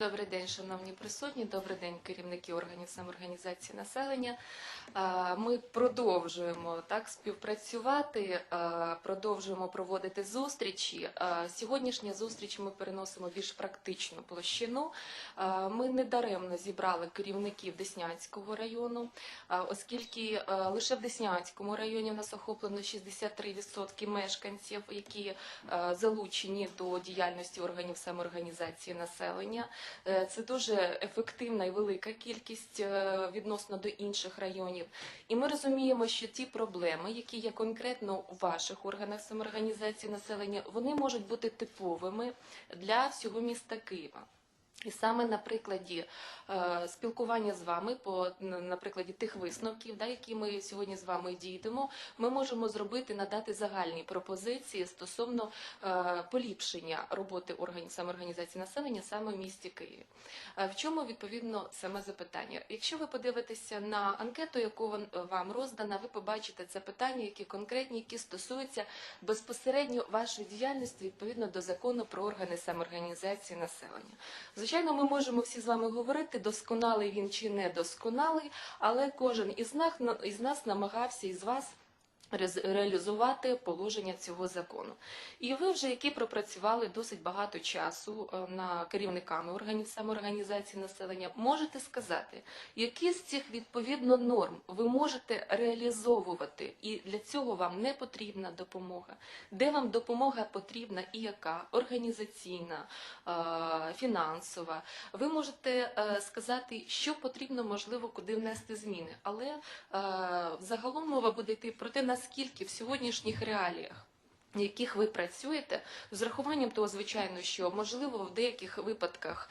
Добрий день, шановні присутні. Добрий день, керівники органів самоорганізації населення. Ми продовжуємо так співпрацювати, продовжуємо проводити зустрічі. Сьогоднішня зустріч ми переносимо більш практичну площину. Ми недаремно зібрали керівників Деснянського району, оскільки лише в Деснянському районі в нас охоплено 63% мешканців, які залучені до діяльності органів самоорганізації населення. Е, Це дуже ефективна і велика кількість е, відносно до інших районів. І ми розуміємо, що ті проблеми, які є конкретно у ваших органах самоорганізації населення, вони можуть бути типовими для всього міста Києва. І саме на прикладі е, спілкування з вами, по на прикладі тих висновків, да, які ми сьогодні з вами дійдемо, ми можемо зробити надати загальні пропозиції стосовно е, поліпшення роботи органів самоорганізації населення саме в місті Києві. Е, В чому відповідно саме запитання? Якщо ви подивитеся на анкету, яку вам роздана, ви побачите це питання, які конкретні, які стосуються безпосередньо вашої діяльності відповідно до закону про органи самоорганізації населення. Звичайно, ми можемо всі з вами говорити, досконалий він чи недосконалий, але кожен із нас, намагався із вас реалізувати положення цього закону. І ви вже, які пропрацювали досить багато часу е, на керівниками органів самоорганізації населення, можете сказати, які з цих відповідно норм ви можете реалізовувати, і для цього вам не потрібна допомога. Де вам допомога потрібна і яка організаційна, е, фінансова. Ви можете е, сказати, що потрібно, можливо, куди внести зміни, але загалом мова буде йти про те, наскільки в сьогоднішніх реаліях. яких ви працюєте, з рахуванням того, звичайно, що можливо в деяких випадках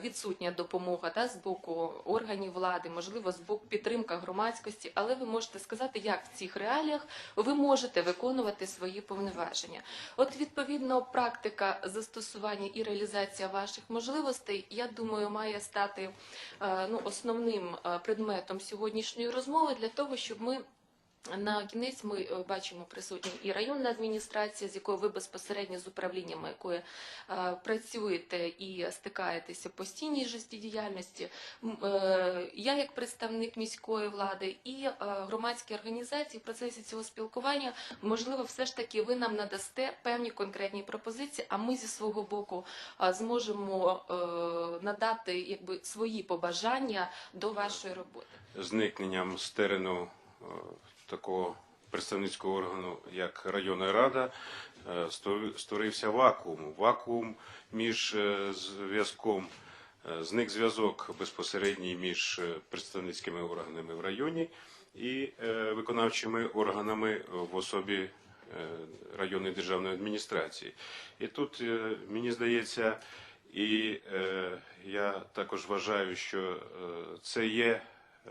відсутня допомога та, з боку органів влади, можливо, з боку підтримка громадськості, але ви можете сказати, як в цих реаліях ви можете виконувати свої повноваження. От відповідно практика застосування і реалізація ваших можливостей, я думаю, має стати ну, основним предметом сьогоднішньої розмови для того, щоб ми. На кінець ми е, бачимо присутні і районна адміністрація, з якою ви безпосередньо з управлінням якої е, працюєте і стикаєтеся в постійній життєдіяльності. Е, Я, як представник міської влади і е, громадські організації в процесі цього спілкування, можливо, все ж таки ви нам надасте певні конкретні пропозиції, а ми зі свого боку е, зможемо е, надати якби свої побажання до вашої роботи. зникненням з терену е, такого представницького органу, як районна рада, е, створився вакуум. Вакуум між е, зв'язком, е, зник зв'язок безпосередній між представницькими органами в районі і виконавчими органами в особі районної державної адміністрації. І тут, мені здається, і я також вважаю, що це є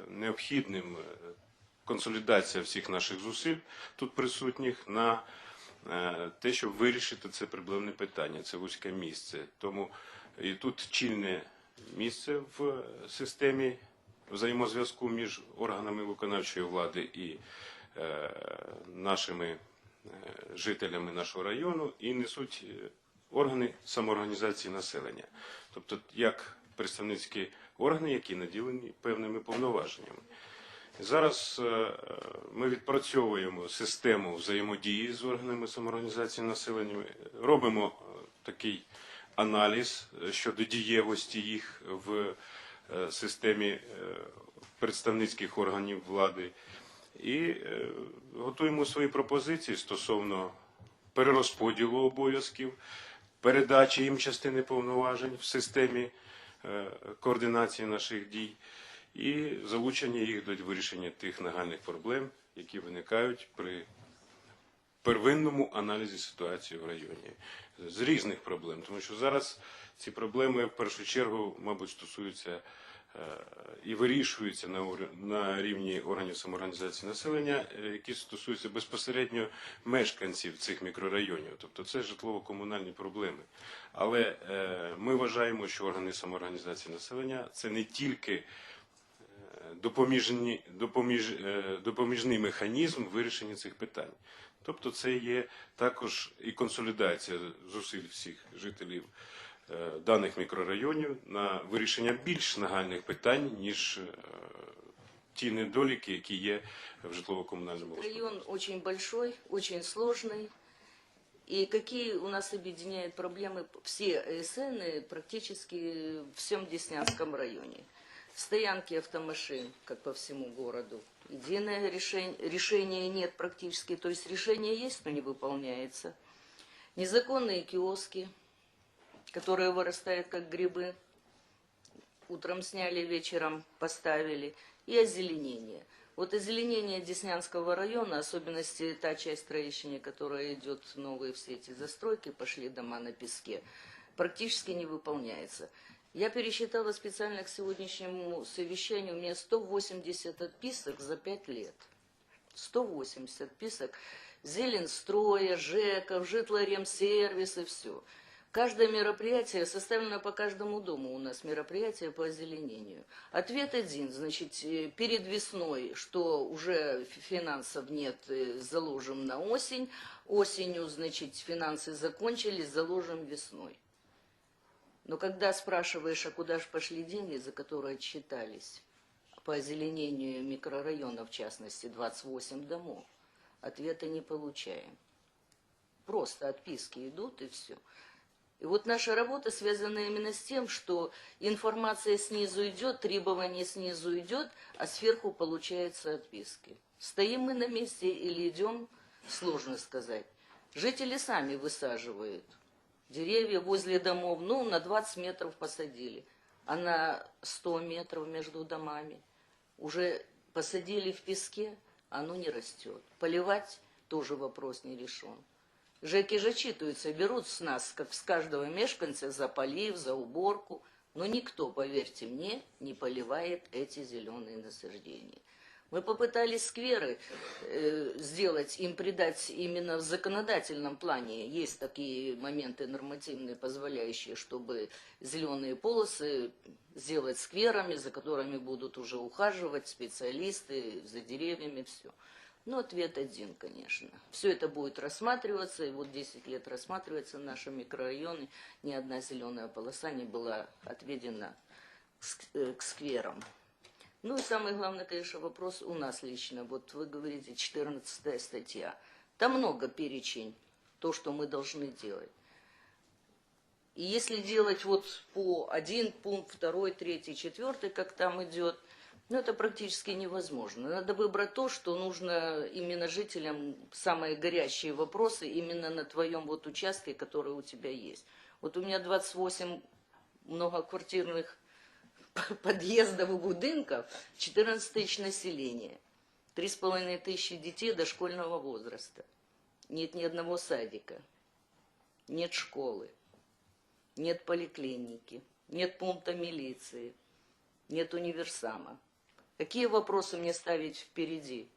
необхідним консолідація всіх наших зусиль тут присутніх на е, те, щоб вирішити це проблемне питання, це вузьке місце. Тому і тут чільне місце в системі взаємозв'язку між органами виконавчої влади і е, нашими е, жителями нашого району і несуть е, органи самоорганізації населення, тобто як представницькі органи, які наділені певними повноваженнями. Зараз е, ми відпрацьовуємо систему взаємодії з органами самоорганізації населення, робимо е, такий аналіз е, щодо дієвості їх в е, системі е, представницьких органів влади. І е, готуємо свої пропозиції стосовно перерозподілу обов'язків, передачі їм частини повноважень в системі е, координації наших дій і залучення їх до вирішення тих нагальних проблем, які виникають при первинному аналізі ситуації в районі. З різних проблем, тому що зараз ці проблеми в першу чергу, мабуть, стосуються е, і вирішуються на, рівні органів самоорганізації населення, е, які стосуються безпосередньо мешканців цих мікрорайонів, тобто це житлово-комунальні проблеми. Але е, ми вважаємо, що органи самоорганізації населення це не тільки допоміжні, допоміж, е, допоміжний механізм вирішення цих питань. Тобто це є також і консолідація зусиль всіх жителів е, даних мікрорайонів на вирішення більш нагальних питань, ніж е, ті недоліки, які є в житлово-комунальному господарстві. Район очень большой, очень сложный. И какие у нас объединяют проблемы все СН практически в всем Деснянском районе. Стоянки автомашин, как по всему городу. Единое решение, решения нет практически, то есть решение есть, но не выполняется. Незаконные киоски, которые вырастают как грибы, утром сняли, вечером поставили, и озеленение. Вот озеленение Деснянского района, особенности та часть строения, которая идет, новые все эти застройки, пошли дома на песке, практически не выполняется. Я пересчитала специально к сегодняшнему совещанию, у меня 180 отписок за 5 лет. 180 отписок. Зеленстроя, ЖЭКов, Житлоремсервис и все. Каждое мероприятие составлено по каждому дому у нас мероприятие по озеленению. Ответ один, значит, э, перед весной, что уже финансов нет, э, заложим на осень. Осенью, значит, финансы закончились, заложим весной. Но когда спрашиваешь, а куда же пошли деньги, за которые отчитались по озеленению микрорайона, в частности, 28 домов, ответа не получаем. Просто отписки идут и все. И вот наша работа связана именно с тем, что информация снизу идет, требование снизу идет, а сверху получаются отписки. Стоим мы на месте или идем, сложно сказать. Жители сами высаживают деревья возле домов, ну, на 20 метров посадили, а на 100 метров между домами уже посадили в песке, оно не растет. Поливать тоже вопрос не решен. Жеки же читаются, берут с нас, как с каждого мешканца, за полив, за уборку. Но никто, поверьте мне, не поливает эти зеленые насаждения. Мы попытались скверы э, сделать, им придать именно в законодательном плане. Есть такие моменты нормативные, позволяющие, чтобы зеленые полосы сделать скверами, за которыми будут уже ухаживать специалисты, за деревьями, все. Но ответ один, конечно. Все это будет рассматриваться, и вот 10 лет рассматривается в нашем микрорайоне. Ни одна зеленая полоса не была отведена к э, к скверам. Ну и самый главный, конечно, вопрос у нас лично. Вот вы говорите, 14 статья. Там много перечень, то, что мы должны делать. И если делать вот по один пункт, второй, третий, четвертый, как там идет, ну, это практически невозможно. Надо выбрать то, что нужно именно жителям, самые горящие вопросы именно на твоем вот участке, который у тебя есть. Вот у меня 28 многоквартирных подъездов и будинков, 14 тысяч населения, 3,5 тысячи детей дошкольного возраста. Нет ни одного садика, нет школы, нет поликлиники, нет пункта милиции, нет универсама. Какие вопросы мне ставить впереди?